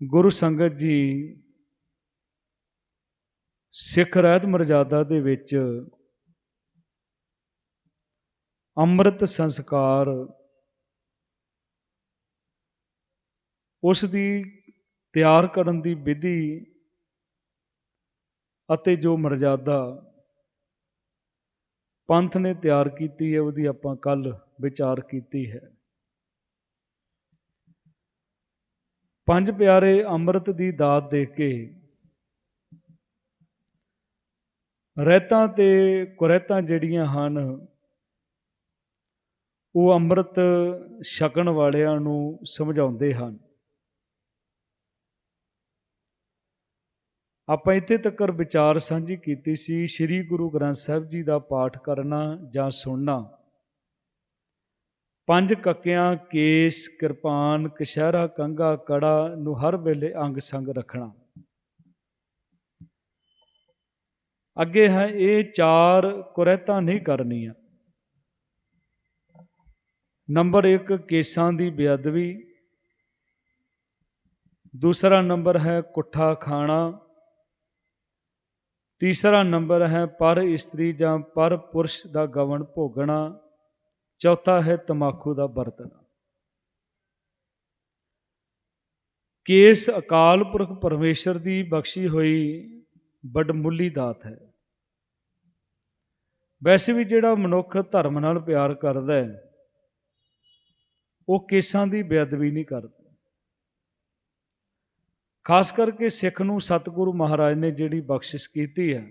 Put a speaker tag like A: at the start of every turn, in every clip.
A: ਗੁਰੂ ਸੰਗਤ ਜੀ ਸਿੱਖ ਰਹਿਤ ਮਰਜ਼ਾਦਾ ਦੇ ਵਿੱਚ ਅੰਮ੍ਰਿਤ ਸੰਸਕਾਰ ਉਸ ਦੀ ਤਿਆਰ ਕਰਨ ਦੀ ਵਿਧੀ ਅਤੇ ਜੋ ਮਰਜ਼ਾਦਾ ਪੰਥ ਨੇ ਤਿਆਰ ਕੀਤੀ ਹੈ, ਉਹਦੀ ਆਪਾਂ ਕੱਲ ਵਿਚਾਰ ਕੀਤੀ ਹੈ। ਪੰਜ ਪਿਆਰੇ ਅੰਮ੍ਰਿਤ ਦੀ ਦਾਤ ਦੇ ਕੇ ਰਹਿਤਾਂ ਤੇ ਕੁਰਹਿਤਾਂ ਜਿਹੜੀਆਂ ਹਨ, ਉਹ ਅੰਮ੍ਰਿਤ ਛਕਣ ਵਾਲਿਆਂ ਨੂੰ ਸਮਝਾਉਂਦੇ ਹਨ। ਆਪਾਂ ਇੱਥੇ ਤੱਕ ਵਿਚਾਰ ਸਾਂਝੀ ਕੀਤੀ ਸੀ, ਸ੍ਰੀ ਗੁਰੂ ਗ੍ਰੰਥ ਸਾਹਿਬ ਜੀ ਦਾ ਪਾਠ ਕਰਨਾ ਜਾਂ ਸੁਣਨਾ। ਪੰਜ ਕੱਕਿਆਂ ਕੇਸ ਕਿਰਪਾਨ ਕਸ਼ਹਿਰਾ ਕੰਗਾ ਕੜਾ ਨੂੰ ਹਰ ਵੇਲੇ ਅੰਗ ਸੰਗ ਰੱਖਣਾ। ਅੱਗੇ ਹੈ ਇਹ ਚਾਰ ਕੁਰਹਿਤਾਂ ਨਹੀਂ ਕਰਨੀਆਂ। ਨੰਬਰ 1 ਕੇਸਾਂ ਦੀ ਬੇਅਦਬੀ। ਦੂਸਰਾ ਨੰਬਰ ਹੈ ਕੁੱਠਾ ਖਾਣਾ। ਤੀਸਰਾ ਨੰਬਰ ਹੈ ਪਰ ਇਸਤਰੀ ਜਾਂ ਪਰ ਪੁਰਸ਼ ਦਾ ਗਵਨ ਭੋਗਣਾ। ਚੌਥਾ ਹੈ ਤਮਾਕੂ ਦਾ ਵਰਤਣਾ ਕੇਸ ਅਕਾਲ ਪੁਰਖ ਪਰਮੇਸ਼ਰ ਦੀ ਬਖਸ਼ੀ ਹੋਈ ਬਡਮੁੱਲੀ ਦਾਤ ਹੈ। ਵੈਸੇ ਵੀ ਜਿਹੜਾ ਮਨੁੱਖ ਧਰਮ ਨਾਲ ਪਿਆਰ ਕਰਦਾ ਹੈ, ਉਹ ਕੇਸਾਂ ਦੀ ਬੇਅਦਬੀ ਨਹੀਂ ਕਰਦਾ। ਖਾਸ ਕਰਕੇ ਸਿੱਖ ਨੂੰ ਸਤਿਗੁਰੂ ਮਹਾਰਾਜ ਨੇ ਜਿਹੜੀ ਬਖਸ਼ਿਸ਼ ਕੀਤੀ ਹੈ,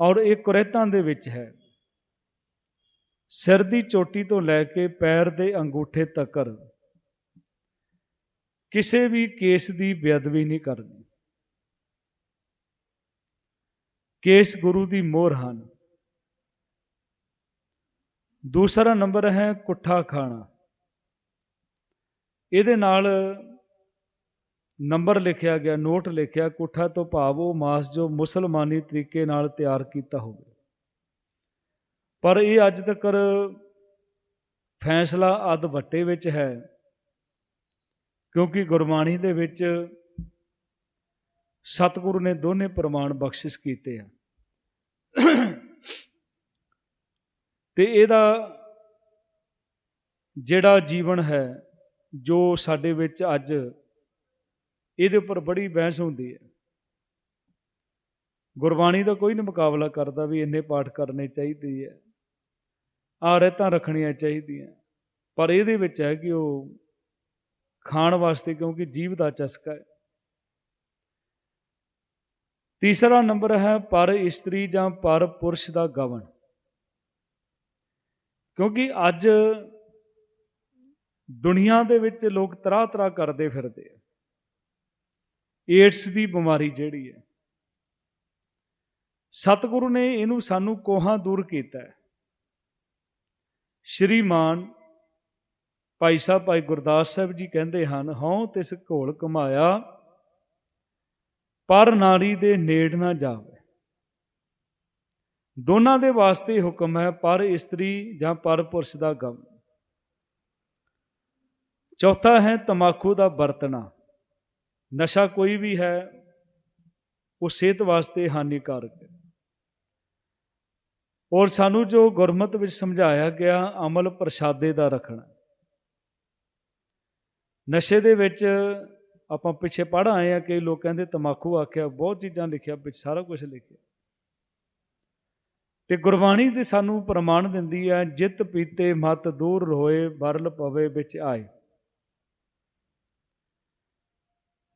A: ਔਰ ਇਹ ਕੁਰਹਿਤਾਂ ਦੇ ਵਿੱਚ ਹੈ। ਸਿਰ ਦੀ ਚੋਟੀ ਤੋਂ ਲੈ ਕੇ ਪੈਰ ਦੇ ਅੰਗੂਠੇ ਤੱਕ ਕਿਸੇ ਵੀ ਕੇਸ ਦੀ ਬੇਅਦਬੀ ਨਹੀਂ ਕਰਨੀ। ਕੇਸ ਗੁਰੂ ਦੀ ਮੋਹਰ ਹਨ। ਦੂਸਰਾ ਨੰਬਰ ਹੈ ਕੁੱਠਾ ਖਾਣਾ। ਇਹਦੇ ਨਾਲ ਨੰਬਰ ਲਿਖਿਆ ਗਿਆ, ਨੋਟ ਲਿਖਿਆ, ਕੁੱਠਾ ਤੋਂ ਭਾਵ ਉਹ ਮਾਸ ਜੋ ਮੁਸਲਮਾਨੀ ਤਰੀਕੇ ਨਾਲ ਤਿਆਰ ਕੀਤਾ ਹੋਵੇ। ਪਰ ਇਹ ਅੱਜ ਤੱਕ ਫੈਸਲਾ ਅਦ ਵੱਟੇ ਵਿੱਚ ਹੈ, ਕਿਉਂਕਿ ਗੁਰਬਾਣੀ ਦੇ ਵਿੱਚ ਸਤਿਗੁਰੂ ਨੇ ਦੋਨੇ ਪ੍ਰਮਾਣ ਬਖਸ਼ਿਸ਼ ਕੀਤੇ ਆ। ਤੇ ਇਹਦਾ ਜਿਹੜਾ ਜੀਵਨ ਹੈ, ਜੋ ਸਾਡੇ ਵਿੱਚ ਅੱਜ ਇਹਦੇ ਉੱਪਰ ਬੜੀ ਬਹਿਸ ਹੁੰਦੀ ਹੈ। ਗੁਰਬਾਣੀ ਦਾ ਕੋਈ ਨਹੀਂ ਮੁਕਾਬਲਾ ਕਰਦਾ ਵੀ ਇੰਨੇ ਪਾਠ ਕਰਨੇ ਚਾਹੀਦੇ ਹੈ ਆ ਰਹਿਤਾਂ ਰੱਖਣੀਆਂ ਚਾਹੀਦੀਆਂ। ਪਰ ਇਹਦੇ ਵਿੱਚ ਹੈ ਕਿ ਉਹ ਖਾਣ ਵਾਸਤੇ ਕਿਉਂਕਿ ਜੀਵ ਦਾ ਚਸਕਾ ਹੈ। ਤੀਸਰਾ ਨੰਬਰ ਹੈ ਪਰ ਇਸਤਰੀ ਜਾਂ ਪਰ ਪੁਰਸ਼ ਦਾ ਗਵਨ ਕਿਉਂਕਿ ਅੱਜ ਦੁਨੀਆ ਦੇ ਵਿੱਚ ਲੋਕ ਤਰ੍ਹਾਂ ਤਰ੍ਹਾਂ ਕਰਦੇ ਫਿਰਦੇ ਆ। ਏਡਸ ਦੀ ਬਿਮਾਰੀ ਜਿਹੜੀ ਹੈ। ਸਤਿਗੁਰੂ ਨੇ ਇਹਨੂੰ ਸਾਨੂੰ ਕੋਹਾਂ ਦੂਰ ਕੀਤਾ ਹੈ। ਸ਼੍ਰੀਮਾਨ ਭਾਈ ਸਾਹਿਬ, ਭਾਈ ਗੁਰਦਾਸ ਸਾਹਿਬ ਜੀ ਕਹਿੰਦੇ ਹਨ, ਹਉ ਤਿਸ ਘੋਲ ਕਮਾਇਆ, ਪਰ ਨਾਰੀ ਦੇ ਨੇੜ ਨਾ ਜਾਵੇ। ਦੋਨਾਂ ਦੇ ਵਾਸਤੇ ਹੁਕਮ ਹੈ, ਪਰ ਇਸਤਰੀ ਜਾਂ ਪਰ ਪੁਰਸ਼ ਦਾ ਗਮ ਚੌਥਾ ਹੈ, ਤਮਾਕੂ ਦਾ ਵਰਤਣਾ। ਨਸ਼ਾ ਕੋਈ ਵੀ ਹੈ, ਉਹ ਸਿਹਤ ਵਾਸਤੇ ਹਾਨੀਕਾਰਕ ਹੈ। ਔਰ ਸਾਨੂੰ ਜੋ ਗੁਰਮਤ ਵਿੱਚ ਸਮਝਾਇਆ ਗਿਆ, ਅਮਲ ਪ੍ਰਸ਼ਾਦੇ ਦਾ ਰੱਖਣਾ ਨਸ਼ੇ ਦੇ ਵਿੱਚ ਆਪਾਂ ਪਿੱਛੇ ਪੜ੍ਹ ਆਏ ਆ ਕਿ ਲੋਕ ਕਹਿੰਦੇ ਤਮਾਕੂ ਆਖਿਆ, ਬਹੁਤ ਚੀਜ਼ਾਂ ਲਿਖਿਆ, ਵਿੱਚ ਸਾਰਾ ਕੁਝ ਲਿਖਿਆ। ਤੇ ਗੁਰਬਾਣੀ ਤੇ ਸਾਨੂੰ ਪ੍ਰਮਾਣ ਦਿੰਦੀ ਹੈ, ਜਿਤ ਪੀਤੇ ਮਤ ਦੂਰ ਹੋਏ ਬਰਲ ਪਵੇ ਵਿੱਚ ਆਏ।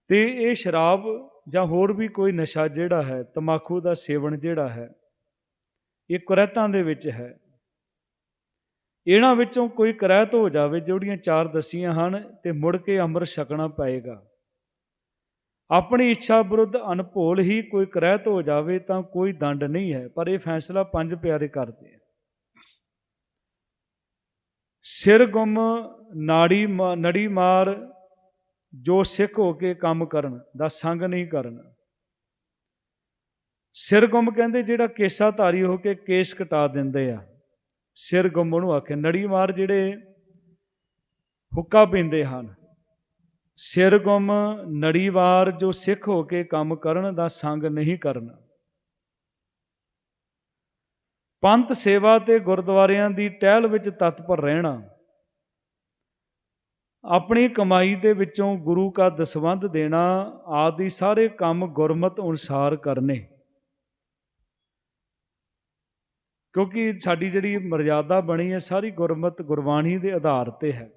A: ਤੇ ਇਹ ਸ਼ਰਾਬ ਜਾਂ ਹੋਰ ਵੀ ਕੋਈ ਨਸ਼ਾ ਜਿਹੜਾ ਹੈ, ਤਮਾਕੂ ਦਾ ਸੇਵਨ ਜਿਹੜਾ ਹੈ ਇਹ ਕੁਰਹਿਤਾਂ ਦੇ ਵਿੱਚ ਹੈ। ਇਹਨਾਂ ਵਿੱਚੋਂ ਕੋਈ ਕੁਰਹਿਤ ਹੋ ਜਾਵੇ, ਜਿਹੜੀਆਂ ਚਾਰ ਦਸੀਆਂ ਹਨ, ਤੇ ਮੁੜ ਕੇ ਅੰਮ੍ਰਿਤ ਛਕਣਾ ਪਏਗਾ। ਆਪਣੀ ਇੱਛਾ ਵਿਰੁੱਧ ਅਨਭੋਲ ਹੀ ਕੋਈ ਕਰਹਿਤ ਹੋ ਜਾਵੇ ਤਾਂ ਕੋਈ ਦੰਡ ਨਹੀਂ ਹੈ, ਪਰ ਇਹ ਫੈਸਲਾ ਪੰਜ ਪਿਆਰੇ ਕਰਦੇ ਆ। ਸਿਰ ਗੁੰਮ, ਨਾੜੀ ਨੜੀ ਮਾਰ, ਜੋ ਸਿੱਖ ਹੋ ਕੇ ਕੰਮ ਕਰਨ, ਦਾ ਸੰਗ ਨਹੀਂ ਕਰਨਾ। ਸਿਰ ਗੁੰਮ ਕਹਿੰਦੇ ਜਿਹੜਾ ਕੇਸਾ ਧਾਰੀ ਹੋ ਕੇ ਕੇਸ ਕਟਾ ਦਿੰਦੇ ਆ। ਸਿਰ ਗੁੰਮ ਉਹਨੂੰ ਆਖੇ, ਨੜੀ ਮਾਰ ਜਿਹੜੇ ਹੁੱਕਾ ਪੀਂਦੇ ਹਨ। ਸਿਰ ਗੁੰਮ ਨੜੀਵਾਰ ਜੋ ਸਿੱਖ ਹੋ ਕੇ ਕੰਮ ਕਰਨ ਦਾ ਸੰਗ ਨਹੀਂ ਕਰਨਾ। ਪੰਥ ਸੇਵਾ ਤੇ ਗੁਰਦੁਆਰਿਆਂ ਦੀ ਟਹਿਲ ਵਿੱਚ ਤਤਪਰ ਰਹਿਣਾ। ਆਪਣੀ ਕਮਾਈ ਦੇ ਵਿੱਚੋਂ ਗੁਰੂ ਕਾ ਦਸਵੰਧ ਦੇਣਾ, ਆਦਿ ਸਾਰੇ ਕੰਮ ਗੁਰਮਤ ਅਨੁਸਾਰ ਕਰਨੇ। ਕਿਉਂਕਿ ਸਾਡੀ ਜਿਹੜੀ ਮਰਜ਼ਾਦਾ ਬਣੀ ਹੈ, ਸਾਰੀ ਗੁਰਮਤ ਗੁਰਬਾਣੀ ਦੇ ਆਧਾਰ ਤੇ ਹੈ।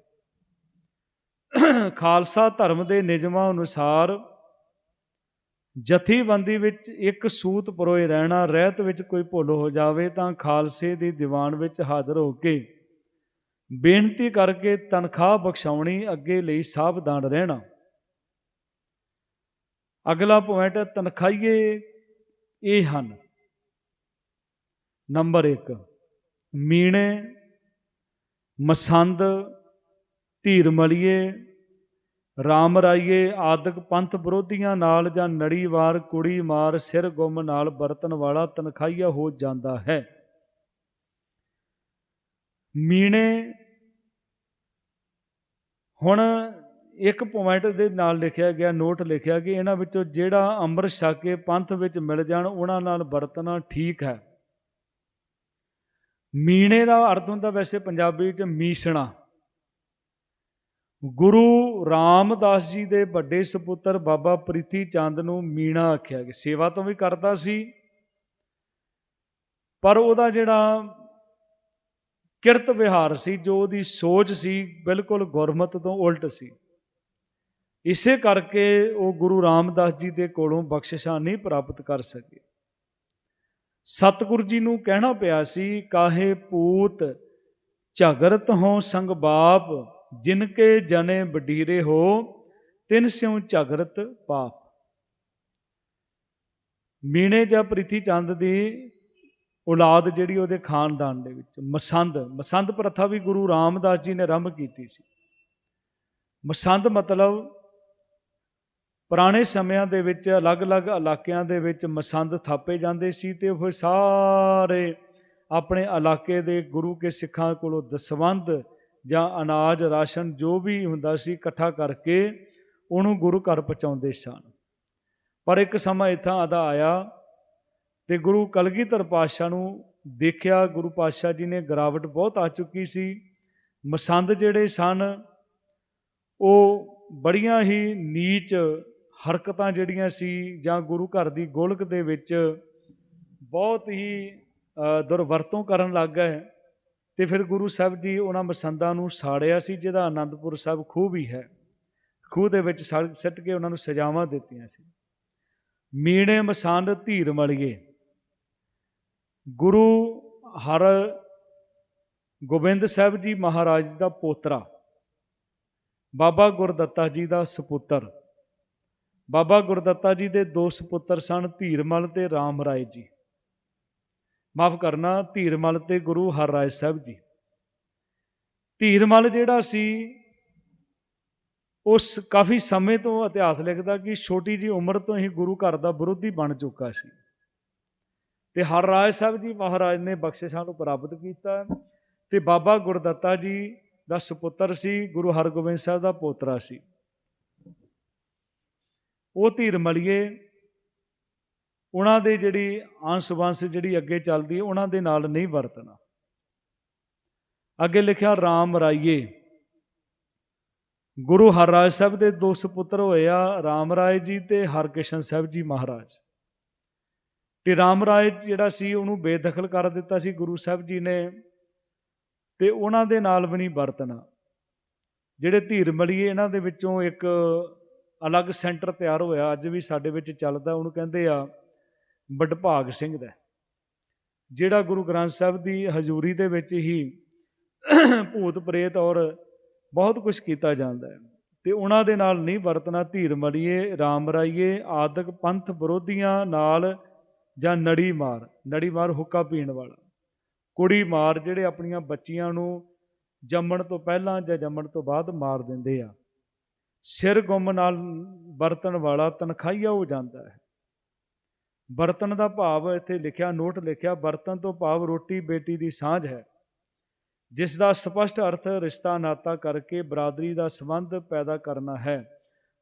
A: ਖਾਲਸਾ ਧਰਮ ਦੇ ਨਿਯਮਾਂ ਅਨੁਸਾਰ ਜਥੇਬੰਦੀ ਵਿੱਚ ਇੱਕ ਸੂਤ ਪਰੋਏ ਰਹਿਣਾ, ਰਹਿਤ ਵਿੱਚ ਕੋਈ ਭੁੱਲ ਹੋ ਜਾਵੇ ਤਾਂ ਖਾਲਸੇ ਦੀ ਦੀਵਾਨ ਵਿੱਚ ਹਾਜ਼ਰ ਹੋ ਕੇ ਬੇਨਤੀ ਕਰਕੇ ਤਨਖਾਹ ਬਖਸ਼ਾਉਣੀ, ਅੱਗੇ ਲਈ ਸਾਵਧਾਨ ਰਹਿਣਾ। ਅਗਲਾ ਪੁਆਇੰਟ ਹੈ ਤਨਖਾਹੀਏ ਇਹ ਹਨ। ਨੰਬਰ 1 ਮੀਣੇ, ਮਸੰਦ ਧੀਰ ਮਲੀਏ ਰਾਮ ਰਾਈਏ ਆਦਿਕ ਪੰਥ ਵਿਰੋਧੀਆਂ ਨਾਲ ਜਾਂ ਨੜੀਵਾਰ ਕੁੜੀ ਮਾਰ ਸਿਰ ਗੁੰਮ ਨਾਲ ਵਰਤਨ ਵਾਲਾ ਤਨਖਾਹੀਆ ਹੋ ਜਾਂਦਾ ਹੈ। ਮੀਣੇ, ਹੁਣ ਇੱਕ ਪੁਆਇੰਟ ਦੇ ਨਾਲ ਲਿਖਿਆ ਗਿਆ, ਨੋਟ ਲਿਖਿਆ ਕਿ ਇਹਨਾਂ ਵਿੱਚੋਂ ਜਿਹੜਾ ਅੰਮ੍ਰਿਤ ਛਕ ਕੇ ਪੰਥ ਵਿੱਚ ਮਿਲ ਜਾਣ, ਉਹਨਾਂ ਨਾਲ ਵਰਤਣਾ ਠੀਕ ਹੈ। ਮੀਣੇ ਦਾ ਅਰਥ ਹੁੰਦਾ ਵੈਸੇ ਪੰਜਾਬੀ ਵਿੱਚ ਮੀਸਣਾ। ਗੁਰੂ ਰਾਮਦਾਸ ਜੀ ਦੇ ਵੱਡੇ ਸੁਪੁੱਤਰ ਬਾਬਾ ਪ੍ਰੀਤੀ ਚੰਦ ਨੂੰ ਮੀਣਾ ਆਖਿਆ ਗਿਆ। ਸੇਵਾ ਤੋਂ ਵੀ ਕਰਦਾ ਸੀ, ਪਰ ਉਹਦਾ ਜਿਹੜਾ ਕਿਰਤ ਵਿਹਾਰ ਸੀ, ਜੋ ਉਹਦੀ ਸੋਚ ਸੀ, ਬਿਲਕੁਲ ਗੁਰਮਤ ਤੋਂ ਉਲਟ ਸੀ। ਇਸੇ ਕਰਕੇ ਉਹ ਗੁਰੂ ਰਾਮਦਾਸ ਜੀ ਦੇ ਕੋਲੋਂ ਬਖਸ਼ਿਸ਼ਾਂ ਨਹੀਂ ਪ੍ਰਾਪਤ ਕਰ ਸਕੇ। ਸਤਿਗੁਰੂ ਜੀ ਨੂੰ ਕਹਿਣਾ ਪਿਆ ਸੀ, ਕਾਹੇ ਪੂਤ ਝਗਰਤ ਹੋ ਸੰਗ ਬਾਪ, ਜਿਨ ਕੇ ਜਨੇ ਬਡੀਰੇ ਹੋ, ਤਿਨ ਸਿਉ ਝਗਰਤ ਪਾਪ। ਮੀਣੇ ਜਾਂ ਪ੍ਰੀਤੀ ਚੰਦ ਦੀ ਔਲਾਦ ਜਿਹੜੀ ਉਹਦੇ ਖਾਨਦਾਨ ਦੇ ਵਿੱਚ, ਮਸੰਦ ਮਸੰਦ ਪ੍ਰਥਾ ਵੀ ਗੁਰੂ ਰਾਮਦਾਸ ਜੀ ਨੇ ਆਰੰਭ ਕੀਤੀ ਸੀ। ਮਸੰਦ ਮਤਲਬ ਪੁਰਾਣੇ ਸਮਿਆਂ ਦੇ ਵਿੱਚ ਅਲੱਗ-ਅਲੱਗ ਇਲਾਕਿਆਂ ਦੇ ਵਿੱਚ ਮਸੰਦ ਥਾਪੇ ਜਾਂਦੇ ਸੀ ਤੇ ਉਹ ਸਾਰੇ ਆਪਣੇ ਇਲਾਕੇ ਦੇ ਗੁਰੂ ਕੇ ਸਿੱਖਾਂ ਕੋਲੋਂ ਦਸਵੰਧ ਜਾਂ ਅਨਾਜ, ਰਾਸ਼ਨ ਜੋ ਵੀ ਹੁੰਦਾ ਸੀ ਇਕੱਠਾ ਕਰਕੇ ਉਹਨੂੰ ਗੁਰੂ ਘਰ ਪਹੁੰਚਾਉਂਦੇ ਸਨ। ਪਰ ਇੱਕ ਸਮਾਂ ਇਥਾਂ ਆਦਾ ਆਇਆ ਤੇ ਗੁਰੂ ਕਲਗੀਧਰ ਪਾਤਸ਼ਾਹ ਨੂੰ ਦੇਖਿਆ, ਗੁਰੂ ਪਾਤਸ਼ਾਹ ਜੀ ਨੇ ਗਰਾਵਟ ਬਹੁਤ ਆ ਚੁੱਕੀ ਸੀ। ਮਸੰਦ ਜਿਹੜੇ ਸਨ, ਉਹ ਬੜੀਆਂ ਹੀ ਨੀਚ ਹਰਕਤਾਂ ਜਿਹੜੀਆਂ ਸੀ ਜਾਂ ਗੁਰੂ ਘਰ ਦੀ ਗੋਲਕ ਦੇ ਵਿੱਚ ਬਹੁਤ ਹੀ ਦੁਰਵਰਤੋਂ ਕਰਨ ਲੱਗ ਗਏ। ਤੇ ਫਿਰ ਗੁਰੂ ਸਾਹਿਬ ਜੀ ਉਹਨਾਂ ਮਸੰਦਾਂ ਨੂੰ ਸਾੜਿਆ ਸੀ, ਜਿਹਦਾ ਆਨੰਦਪੁਰ ਸਾਹਿਬ ਖੂਹ ਵੀ ਹੈ। ਖੂਹ ਦੇ ਵਿੱਚ ਸਿੱਟ ਕੇ ਉਹਨਾਂ ਨੂੰ ਸਜ਼ਾਵਾਂ ਦਿੱਤੀਆਂ ਸੀ। ਮੀਣੇ ਮਸੰਦ ਧੀਰ ਮਲੀਏ। ਗੁਰੂ ਹਰ ਗੋਬਿੰਦ ਸਾਹਿਬ ਜੀ ਮਹਾਰਾਜ ਦਾ ਪੋਤਰਾ। ਬਾਬਾ ਗੁਰਦੱਤਾ ਜੀ ਦਾ ਸੁਪੁੱਤਰ। ਬਾਬਾ ਗੁਰਦੱਤਾ ਜੀ ਦੇ ਦੋ ਸੁਪੁੱਤਰ ਸਨ, ਧੀਰਮਲ ਤੇ ਰਾਮ ਰਾਏ ਜੀ। ਮਾਫ ਕਰਨਾ, ਧੀਰਮਲ ਤੇ ਗੁਰੂ ਹਰ ਰਾਏ ਸਾਹਿਬ ਜੀ। ਧੀਰਮਲ ਜਿਹੜਾ ਸੀ, ਉਸ ਕਾਫੀ ਸਮੇਂ ਤੋਂ ਇਤਿਹਾਸ ਲਿਖਦਾ ਕਿ ਛੋਟੀ ਜੀ ਉਮਰ ਤੋਂ ਹੀ ਗੁਰੂ ਘਰ ਦਾ ਵਿਰੋਧੀ ਬਣ ਚੁੱਕਾ ਸੀ। ਤੇ ਹਰਰਾਏ ਸਾਹਿਬ ਜੀ ਮਹਾਰਾਜ ਨੇ ਬਖਸ਼ਿਸ਼ਾਂ ਨੂੰ ਪ੍ਰਾਪਤ ਕੀਤਾ ਤੇ ਬਾਬਾ ਗੁਰਦੱਤਾ ਜੀ ਦਾ ਸੁਪੁੱਤਰ ਸੀ, ਗੁਰੂ ਹਰਗੋਬਿੰਦ ਸਾਹਿਬ ਦਾ ਪੋਤਰਾ ਸੀ। ਉਹ ਧੀਰ ਮਲੀਏ, ਉਹਨਾਂ ਦੇ ਜਿਹੜੀ ਅੰਸ਼ ਵੰਸ਼ ਜਿਹੜੀ ਅੱਗੇ ਚੱਲਦੀ ਹੈ, ਉਹਨਾਂ ਦੇ ਨਾਲ ਨਹੀਂ ਵਰਤਣਾ। ਅੱਗੇ ਲਿਖਿਆ RAM ਰਾਈਏ। ਗੁਰੂ ਹਰਰਾਜ ਸਾਹਿਬ ਦੇ ਦੋ ਸੁਪੁੱਤਰ ਹੋਏ ਆ RAM ਰਾਏ ਜੀ ਤੇ ਹਰਕਿਸ਼ਨ ਸਾਹਿਬ ਜੀ ਮਹਾਰਾਜ। ਤੇ RAM ਰਾਏ ਜਿਹੜਾ ਸੀ, ਉਹਨੂੰ ਬੇਦਖਲ ਕਰ ਦਿੱਤਾ ਸੀ ਗੁਰੂ ਸਾਹਿਬ ਜੀ ਨੇ, ਤੇ ਉਹਨਾਂ ਦੇ ਨਾਲ ਵੀ ਨਹੀਂ ਵਰਤਣਾ। ਜਿਹੜੇ ਧੀਰ ਮਲੀਏ, ਇਹਨਾਂ ਦੇ ਵਿੱਚੋਂ ਇੱਕ ਅਲੱਗ ਸੈਂਟਰ ਤਿਆਰ ਹੋਇਆ, ਅੱਜ ਵੀ ਸਾਡੇ ਵਿੱਚ ਚੱਲਦਾ, ਉਹਨੂੰ ਕਹਿੰਦੇ ਆ ਬਡਭਾਗ ਸਿੰਘ ਦਾ। ਜਿਹੜਾ ਗੁਰੂ ਗ੍ਰੰਥ ਸਾਹਿਬ ਦੀ ਹਜ਼ੂਰੀ ਦੇ ਵਿੱਚ ਹੀ ਭੂਤ ਪ੍ਰੇਤ ਔਰ ਬਹੁਤ ਕੁਝ ਕੀਤਾ ਜਾਂਦਾ ਹੈ। ਤੇ ਉਹਨਾਂ ਦੇ ਨਾਲ ਨਹੀਂ ਵਰਤਣਾ, ਧੀਰ ਮੜੀਏ, ਰਾਮ ਰਾਈਏ, ਆਦਿਕ ਪੰਥ ਵਿਰੋਧੀਆਂ ਨਾਲ ਜਾਂ ਨੜੀ ਮਾਰ ਨੜੀ ਮਾਰ ਹੁੱਕਾ ਪੀਣ ਵਾਲਾ। ਕੁੜੀ ਮਾਰ ਜਿਹੜੇ ਆਪਣੀਆਂ ਬੱਚੀਆਂ ਨੂੰ ਜੰਮਣ ਤੋਂ ਪਹਿਲਾਂ ਜਾਂ ਜੰਮਣ ਤੋਂ ਬਾਅਦ ਮਾਰ ਦਿੰਦੇ ਆ। ਸਿਰ ਗੁੰਮ ਨਾਲ ਵਰਤਣ ਵਾਲਾ ਤਨਖਾਹੀਆ ਹੋ ਜਾਂਦਾ ਹੈ। ਬਰਤਨ ਦਾ ਭਾਵ ਇੱਥੇ ਲਿਖਿਆ, ਨੋਟ ਲਿਖਿਆ ਬਰਤਨ ਤੋਂ ਭਾਵ ਰੋਟੀ ਬੇਟੀ ਦੀ ਸਾਂਝ ਹੈ। ਜਿਸ ਦਾ ਸਪਸ਼ਟ ਅਰਥ ਰਿਸ਼ਤਾ ਨਾਤਾ ਕਰਕੇ ਬਰਾਦਰੀ ਦਾ ਸੰਬੰਧ ਪੈਦਾ ਕਰਨਾ ਹੈ।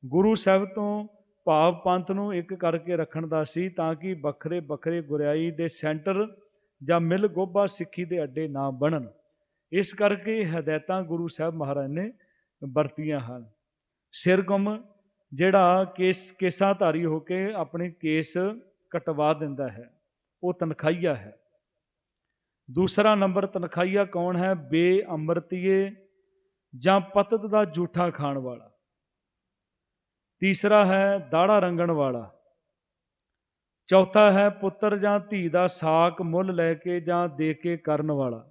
A: ਗੁਰੂ ਸਾਹਿਬ ਤੋਂ ਭਾਵ ਪੰਥ ਨੂੰ ਇੱਕ ਕਰਕੇ ਰੱਖਣ ਦਾ ਸੀ ਤਾਂ ਕਿ ਵੱਖਰੇ ਵੱਖਰੇ ਗੁਰਿਆਈ ਦੇ ਸੈਂਟਰ ਜਾਂ ਮਿਲ ਗੋਬਾ ਸਿੱਖੀ ਦੇ ਅੱਡੇ ਨਾ ਬਣਨ। ਇਸ ਕਰਕੇ ਹਦਾਇਤਾਂ ਗੁਰੂ ਸਾਹਿਬ ਮਹਾਰਾਜ ਨੇ ਵਰਤੀਆਂ ਹਨ। ਸਿਰਗੁਮ, ਜਿਹੜਾ ਕੇਸ, ਕੇਸਾਧਾਰੀ ਹੋ ਕੇ ਆਪਣੇ ਕੇਸ ਕਟਵਾ ਦਿੰਦਾ ਹੈ, ਉਹ ਤਨਖਾਈਆ ਹੈ। ਦੂਸਰਾ ਨੰਬਰ ਤਨਖਾਈਆ ਕੌਣ ਹੈ? ਬੇਅਮਰਤੀਏ ਜਾਂ ਪਤਤ ਦਾ ਝੂਠਾ ਖਾਣ ਵਾਲਾ। ਤੀਸਰਾ ਹੈ ਦਾੜਾ ਰੰਗਣ ਵਾਲਾ। ਚੌਥਾ ਹੈ ਪੁੱਤਰ ਜਾਂ ਧੀ ਦਾ ਸਾਕ ਮੁੱਲ ਲੈ ਕੇ ਜਾਂ ਦੇ ਕੇ ਕਰਨ ਵਾਲਾ।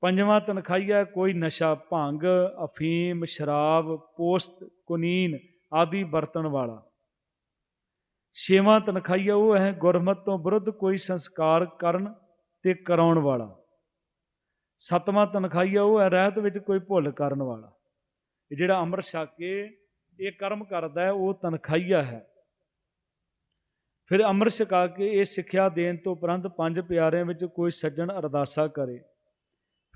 A: ਪੰਜਵਾਂ ਤਨਖਾਈਆ ਕੋਈ ਨਸ਼ਾ ਭੰਗ, ਅਫੀਮ, ਸ਼ਰਾਬ, ਪੋਸਤ, ਕੁਨੀਨ ਆਦਿ ਵਰਤਣ ਵਾਲਾ। ਛੇਵਾਂ ਤਨਖਾਹੀਆ ਉਹ ਹੈ, ਗੁਰਮਤ ਤੋਂ ਵਿਰੁੱਧ ਕੋਈ ਸੰਸਕਾਰ ਕਰਨ ਤੇ ਕਰਾਉਣ ਵਾਲਾ। ਸੱਤਵਾਂ ਤਨਖਾਈਆ ਉਹ ਹੈ, ਰਹਿਤ ਵਿੱਚ ਕੋਈ ਭੁੱਲ ਕਰਨ ਵਾਲਾ। ਇਹ ਜਿਹੜਾ ਅੰਮ੍ਰਿਤ ਛਕ ਕੇ ਇਹ ਕਰਮ ਕਰਦਾ ਹੈ, ਉਹ ਤਨਖਾਹੀਆ ਹੈ। ਫਿਰ ਅੰਮ੍ਰਿਤ ਛਕਾ ਕੇ ਇਹ ਸਿੱਖਿਆ ਦੇਣ ਤੋਂ ਉਪਰੰਤ ਪੰਜ ਪਿਆਰਿਆਂ ਵਿੱਚ ਕੋਈ ਸੱਜਣ ਅਰਦਾਸਾ ਕਰੇ।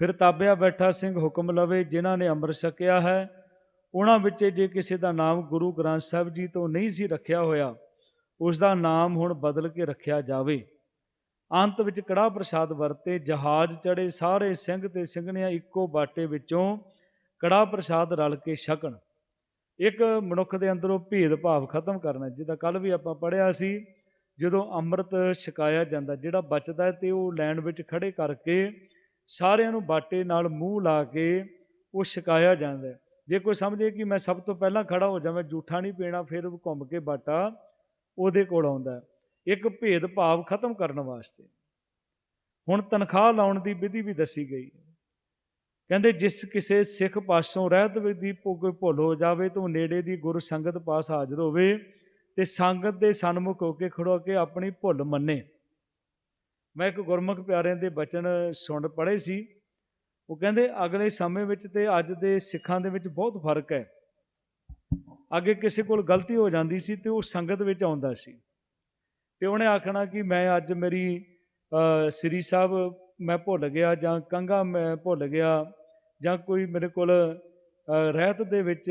A: ਫਿਰ ਤਾਬਿਆ ਬੈਠਾ ਸਿੰਘ ਹੁਕਮ ਲਵੇ, ਜਿਨ੍ਹਾਂ ਨੇ ਅੰਮ੍ਰਿਤ ਛਕਿਆ ਹੈ। ਉਹਨਾਂ ਵਿੱਚ ਜੇ ਕਿਸੇ ਦਾ ਨਾਮ ਗੁਰੂ ਗ੍ਰੰਥ ਸਾਹਿਬ ਜੀ ਤੋਂ ਨਹੀਂ ਸੀ ਰੱਖਿਆ ਹੋਇਆ, ਉਸ ਦਾ ਨਾਮ ਹੁਣ ਬਦਲ ਕੇ ਰੱਖਿਆ ਜਾਵੇ। ਅੰਤ ਵਿੱਚ ਕੜਾ ਪ੍ਰਸਾਦ ਵਰਤੇ, ਜਹਾਜ਼ ਚੜੇ ਸਾਰੇ ਸਿੰਘ ਤੇ ਸਿੰਘਣੀਆਂ ਇੱਕੋ ਬਾਟੇ ਵਿੱਚੋਂ ਕੜਾ ਪ੍ਰਸਾਦ ਰਲ ਕੇ ਛਕਣ। ਇੱਕ ਮਨੁੱਖ ਦੇ ਅੰਦਰੋਂ ਭੇਦ ਭਾਵ ਖਤਮ ਕਰਨਾ, ਜਿਹਦਾ ਕੱਲ ਵੀ ਆਪਾਂ ਪੜਿਆ ਸੀ, ਜਦੋਂ ਅੰਮ੍ਰਿਤ ਛਕਾਇਆ ਜਾਂਦਾ, ਜਿਹੜਾ ਬਚਦਾ ਹੈ ਤੇ ਉਹ ਲੈਣ ਵਿੱਚ ਖੜੇ ਕਰਕੇ ਸਾਰਿਆਂ ਨੂੰ ਬਾਟੇ ਨਾਲ ਮੂੰਹ ਲਾ ਕੇ ਉਹ ਛਕਾਇਆ ਜਾਂਦਾ ਜੇ ਕੋਈ ਸਮਝੇ ਕਿ ਮੈਂ ਸਭ ਤੋਂ ਪਹਿਲਾਂ ਖੜਾ ਹੋ ਜਾਵਾਂ ਝੂਠਾ ਨਹੀਂ ਪੀਣਾ, ਫਿਰ ਘੁੰਮ ਕੇ ਬਾਟਾ ਉਹਦੇ ਕੋਲ ਆਉਂਦਾ ਇੱਕ ਭੇਦ ਭਾਵ ਖਤਮ ਕਰਨ ਵਾਸਤੇ। ਹੁਣ ਤਨਖਾਹ ਲਾਉਣ ਦੀ ਵਿਧੀ ਵੀ ਦੱਸੀ ਗਈ ਕਹਿੰਦੇ, ਜਿਸ ਕਿਸੇ ਸਿੱਖ ਪਾਸੋਂ ਰਹਿਤ ਦੀ ਭੁ- ਕੋਈ ਭੁੱਲ ਹੋ ਜਾਵੇ, ਤਾਂ ਉਹ ਨੇੜੇ ਦੀ ਗੁਰ ਸੰਗਤ ਪਾਸ ਹਾਜ਼ਰ ਹੋਵੇ ਤੇ ਸੰਗਤ ਦੇ ਸਨਮੁਖ ਹੋ ਕੇ ਖੜੋ ਕੇ ਆਪਣੀ ਭੁੱਲ ਮੰਨੇ। ਮੈਂ ਇੱਕ ਗੁਰਮੁਖ ਪਿਆਰਿਆਂ ਦੇ ਬਚਨ ਸੁਣ ਪੜ੍ਹੇ ਸੀ। ਉਹ ਕਹਿੰਦੇ, ਅਗਲੇ ਸਮੇਂ ਵਿੱਚ ਤੇ ਅੱਜ ਦੇ ਸਿੱਖਾਂ ਦੇ ਵਿੱਚ ਬਹੁਤ ਫ਼ਰਕ ਹੈ। ਅੱਗੇ ਕਿਸੇ ਕੋਲ ਗਲਤੀ ਹੋ ਜਾਂਦੀ ਸੀ ਤੇ ਉਹ ਸੰਗਤ ਵਿੱਚ ਆਉਂਦਾ ਸੀ। ਤੇ ਉਹਨੇ ਆਖਣਾ ਕਿ ਮੈਂ ਅੱਜ ਮੇਰੀ ਸ੍ਰੀ ਸਾਹਿਬ ਮੈਂ ਭੁੱਲ ਗਿਆ ਜਾਂ ਕੰਗਾ ਮੈਂ ਭੁੱਲ ਗਿਆ ਜਾਂ ਕੋਈ ਮੇਰੇ ਕੋਲ ਰਹਿਤ ਦੇ ਵਿੱਚ